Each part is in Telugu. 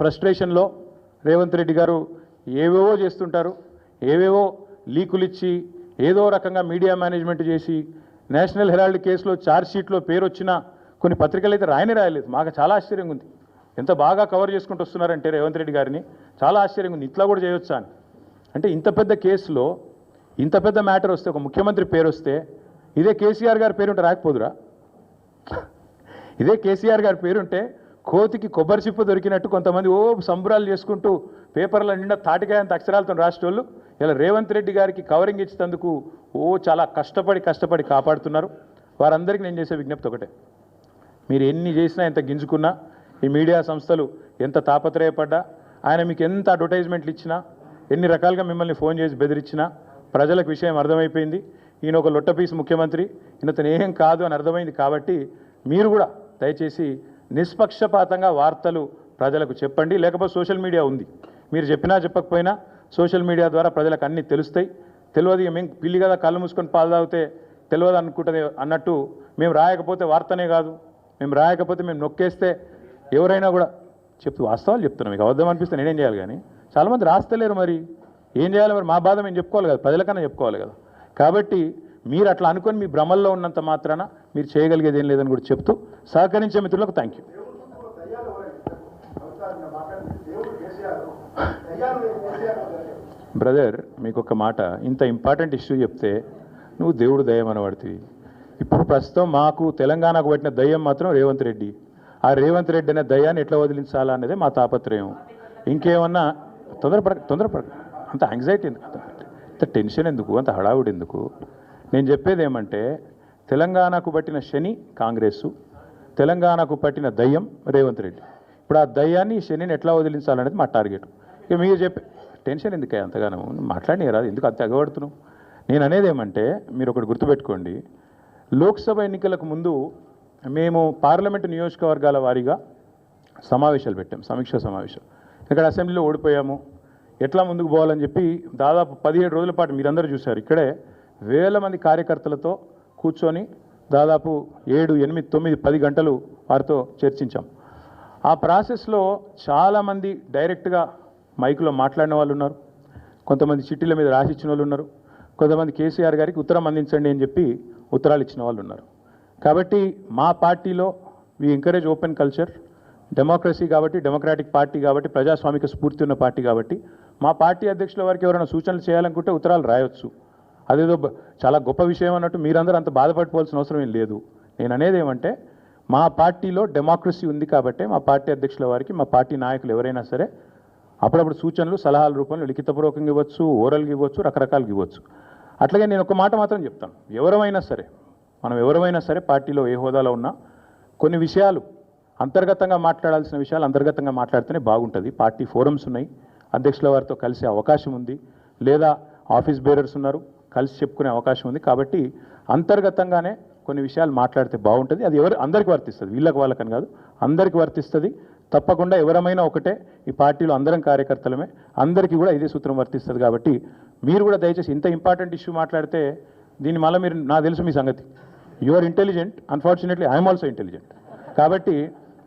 ఫ్రస్ట్రేషన్లో రేవంత్ రెడ్డి గారు ఏవేవో చేస్తుంటారు ఏవేవో లీకులు ఇచ్చి ఏదో రకంగా మీడియా మేనేజ్మెంట్ చేసి నేషనల్ హెరాల్డ్ కేసులో షీట్లో పేరు వచ్చిన కొన్ని పత్రికలు అయితే రాయనే రాయలేదు. మాకు చాలా ఆశ్చర్యంగా ఉంది. ఎంత బాగా కవర్ చేసుకుంటూ వస్తున్నారంటే రేవంత్ రెడ్డి గారిని. చాలా ఆశ్చర్యంగా ఉంది. ఇట్లా కూడా చేయొచ్చా అని. అంటే ఇంత పెద్ద కేసులో ఇంత పెద్ద మ్యాటర్ వస్తే ఒక ముఖ్యమంత్రి పేరు వస్తే ఇదే కేసీఆర్ గారి పేరు ఉంటే రాకపోదురా? ఇదే కేసీఆర్ గారి పేరుంటే కోతికి కొబ్బరి చిప్ప దొరికినట్టు కొంతమంది ఓ సంబరాలు చేసుకుంటూ పేపర్ల నిండా తాటికాయంత అక్షరాలతో రాష్ట్రోళ్ళు ఇలా రేవంత్ రెడ్డి గారికి కవరింగ్ ఇచ్చినందుకు ఓ చాలా కష్టపడి కష్టపడి కాపాడుతున్నారు. వారందరికీ నేను చేసే విజ్ఞప్తి ఒకటే. మీరు ఎన్ని చేసినా ఎంత గింజుకున్నా ఈ మీడియా సంస్థలు ఎంత తాపత్రయపడ్డా ఆయన మీకు ఎంత అడ్వర్టైజ్మెంట్లు ఇచ్చినా ఎన్ని రకాలుగా మిమ్మల్ని ఫోన్ చేసి బెదిరించినా ప్రజలకు విషయం అర్థమైపోయింది. ఈయన ఒక లొట్టపీసు ముఖ్యమంత్రి. ఈయనతను ఏం కాదు అని అర్థమైంది కాబట్టి మీరు కూడా దయచేసి నిష్పక్షపాతంగా వార్తలు ప్రజలకు చెప్పండి. లేకపోతే సోషల్ మీడియా ఉంది. మీరు చెప్పినా చెప్పకపోయినా సోషల్ మీడియా ద్వారా ప్రజలకు అన్నీ తెలుస్తాయి. తెలియదు ఇక మేము పిల్లి కదా కళ్ళు మూసుకొని పాలు తాగితే తెలియదు అనుకుంటుంది అన్నట్టు మేము రాయకపోతే వార్తనే కాదు. మేము రాయకపోతే మేము నొక్కేస్తే ఎవరైనా కూడా చెప్తూ వాస్తవాలు చెప్తున్నాం. మీకు అబద్ధం అనిపిస్తే నేనేం చేయాలి కానీ చాలామంది రాస్తలేరు మరి. ఏం చేయాలి మరి? మా బాధ మేము చెప్పుకోవాలి కదా ప్రజలకన్నా చెప్పుకోవాలి కదా. కాబట్టి మీరు అట్లా అనుకొని మీ భ్రమల్లో ఉన్నంత మాత్రాన మీరు చేయగలిగేది ఏం లేదని కూడా చెప్తూ సహకరించే మిత్రులకు థ్యాంక్ యూ బ్రదర్ మీకు ఒక మాట ఇంత ఇంపార్టెంట్ ఇష్యూ చెప్తే నువ్వు దేవుడు దయ్యం అనబడుతుంది ఇప్పుడు ప్రస్తుతం మాకు తెలంగాణకు పట్టిన దయ్యం మాత్రం రేవంత్ రెడ్డి. ఆ రేవంత్ రెడ్డి అనే దయ్యాన్ని ఎట్లా వదిలించాలా అనేది మా తాపత్రయం. ఇంకేమన్నా తొందరపడ తొందరపడ అంత యాంగ్జైటీ ఎందుకు అంత టెన్షన్ ఎందుకు? అంత హడావుడి ఎందుకు? నేను చెప్పేది ఏమంటే తెలంగాణకు పట్టిన శని కాంగ్రెస్సు తెలంగాణకు పట్టిన దయ్యం రేవంత్ రెడ్డి. ఇప్పుడు ఆ దయ్యాన్ని ఈ శనిని ఎట్లా వదిలించాలనేది మా టార్గెట్. ఇక మీరు చెప్పే టెన్షన్ ఎందుకే అంతగానో? మాట్లాడినారా ఎందుకు అంత ఎగబడుతున్నావు? నేను అనేది ఏమంటే మీరు ఒకటి గుర్తుపెట్టుకోండి. లోక్సభ ఎన్నికలకు ముందు మేము పార్లమెంటు నియోజకవర్గాల వారీగా సమావేశాలు పెట్టాం సమీక్ష సమావేశం. ఇక్కడ అసెంబ్లీలో ఓడిపోయాము ఎట్లా ముందుకు పోవాలని చెప్పి దాదాపు పదిహేడు రోజుల పాటు మీరందరూ చూశారు. ఇక్కడే వేల మంది కార్యకర్తలతో కూర్చొని దాదాపు ఏడు ఎనిమిది తొమ్మిది పది గంటలు వారితో చర్చించాం. ఆ ప్రాసెస్లో చాలామంది డైరెక్ట్గా మైక్లో మాట్లాడిన వాళ్ళు ఉన్నారు. కొంతమంది చిట్టీల మీద రాసిచ్చిన వాళ్ళు ఉన్నారు. కొంతమంది కేసీఆర్ గారికి ఉత్తరం అందించండి అని చెప్పి ఉత్తరాలు ఇచ్చిన వాళ్ళు ఉన్నారు. కాబట్టి మా పార్టీలో we encourage open culture democracy కాబట్టి డెమోక్రాటిక్ పార్టీ కాబట్టి ప్రజాస్వామిక స్ఫూర్తి ఉన్న పార్టీ కాబట్టి మా పార్టీ అధ్యక్షుల వారికి ఎవరైనా సూచనలు చేయాలనుకుంటే ఉత్తరాలు రాయొచ్చు. అదేదో చాలా గొప్ప విషయం అన్నట్టు మీరందరూ అంత బాధపడిపోవాల్సిన అవసరం ఏం లేదు. నేను అనేది ఏమంటే మా పార్టీలో డెమోక్రసీ ఉంది కాబట్టి మా పార్టీ అధ్యక్షుల వారికి మా పార్టీ నాయకులు ఎవరైనా సరే అప్పుడప్పుడు సూచనలు సలహాల రూపంలో లిఖితపూర్వకంగా ఇవ్వచ్చు ఓరల్గా ఇవ్వచ్చు రకరకాలుగా ఇవ్వచ్చు. అట్లాగే నేను ఒక మాట మాత్రం చెప్తాను. ఎవరమైనా సరే మనం ఎవరమైనా సరే పార్టీలో ఏ హోదాలో ఉన్నా కొన్ని విషయాలు అంతర్గతంగా మాట్లాడాల్సిన విషయాలు అంతర్గతంగా మాట్లాడితేనే బాగుంటుంది. పార్టీ ఫోరమ్స్ ఉన్నాయి. అధ్యక్షుల వారితో కలిసే అవకాశం ఉంది. లేదా ఆఫీస్ బేరర్స్ ఉన్నారు కలిసి చెప్పుకునే అవకాశం ఉంది. కాబట్టి అంతర్గతంగానే కొన్ని విషయాలు మాట్లాడితే బాగుంటుంది. అది ఎవరు అందరికీ వర్తిస్తుంది. వీళ్ళకి వాళ్ళకని కాదు అందరికీ వర్తిస్తుంది. తప్పకుండా ఎవరమైనా ఒకటే ఈ పార్టీలో అందరం కార్యకర్తలమే. అందరికీ కూడా ఇదే సూత్రం వర్తిస్తుంది కాబట్టి మీరు కూడా దయచేసి ఇంత ఇంపార్టెంట్ ఇష్యూ మాట్లాడితే దీన్ని మళ్ళీ మీరు నా తెలుసు మీ సంగతి. You are intelligent unfortunately I'm also intelligent కాబట్టి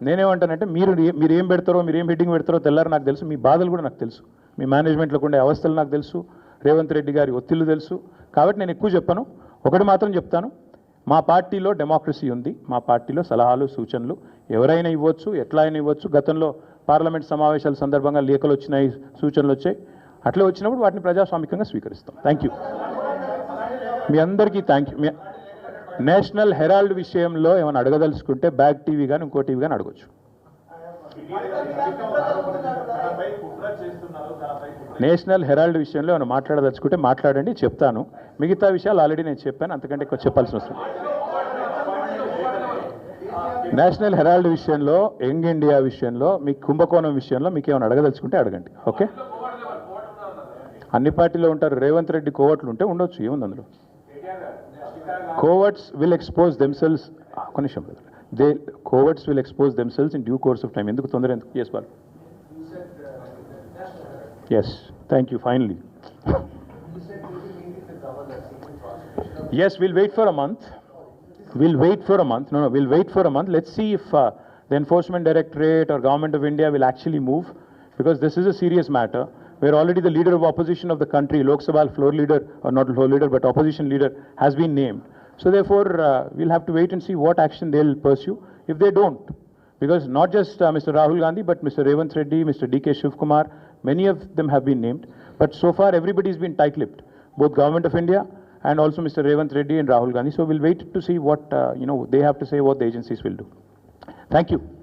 నేనేమంటానంటే మీరు మీరు ఏం పెడతారో మీరు ఏం హెడ్డింగ్ పెడతారో తెల్లారు నాకు తెలుసు. మీ బాధలు కూడా నాకు తెలుసు. మీ మేనేజ్మెంట్లో ఉండే అవస్థలు నాకు తెలుసు. రేవంత్ రెడ్డి గారి ఒత్తిళ్ళు తెలుసు. కాబట్టి నేను ఎక్కువ చెప్పను. ఒకటి మాత్రం చెప్తాను. మా పార్టీలో డెమోక్రసీ ఉంది. మా పార్టీలో సలహాలు సూచనలు ఎవరైనా ఇవ్వచ్చు ఎట్లా అయినా ఇవ్వచ్చు. గతంలో పార్లమెంట్ సమావేశాల సందర్భంగా లేఖలు వచ్చినాయి సూచనలు వచ్చాయి. అట్లా వచ్చినప్పుడు వాటిని ప్రజాస్వామికంగా స్వీకరిస్తాం. థ్యాంక్ యూ మీ అందరికీ థ్యాంక్ యూ మీ నేషనల్ హెరాల్డ్ విషయంలో ఏమైనా అడగదలుచుకుంటే బ్యాక్ టీవీ కానీ ఇంకో టీవీ కానీ అడగచ్చు. నేషనల్ హెరాల్డ్ విషయంలో ఏమైనా మాట్లాడదలుచుకుంటే మాట్లాడండి చెప్తాను. మిగతా విషయాలు ఆల్రెడీ నేను చెప్పాను అంతకంటే ఎక్కువ చెప్పాల్సిన అవసరం నేషనల్ హెరాల్డ్ విషయంలో యంగ్ ఇండియా విషయంలో మీ కుంభకోణం విషయంలో మీకు ఏమైనా అడగదలుచుకుంటే అడగండి ఓకే? అన్ని పార్టీలో ఉంటారు రేవంత్ రెడ్డి కోవట్లు ఉంటే ఉండొచ్చు ఏముంది అందులో? coverts will expose themselves. Ah, Konisham, they coverts will expose themselves in due course of time. Yes, Bal. Yes. Thank you. Finally. yes, we'll wait for a month. We'll wait for a month. No, no, we'll wait for a month. Let's see if uh, the Enforcement Directorate or Government of India will actually move because this is a serious matter. Where already the leader of opposition of the country, Lok Sabha floor leader, or not floor leader, but opposition leader, has been named. So therefore, uh, we'll have to wait and see what action they'll pursue. If they don't, because not just uh, Mr. Rahul Gandhi, but Mr. Revant Reddy, Mr. D.K. Shivkumar, many of them have been named. But so far, everybody's been tight-lipped, both Government of India and also Mr. Revant Reddy and Rahul Gandhi. So we'll wait to see what, uh, you know, they have to say, what the agencies will do. Thank you.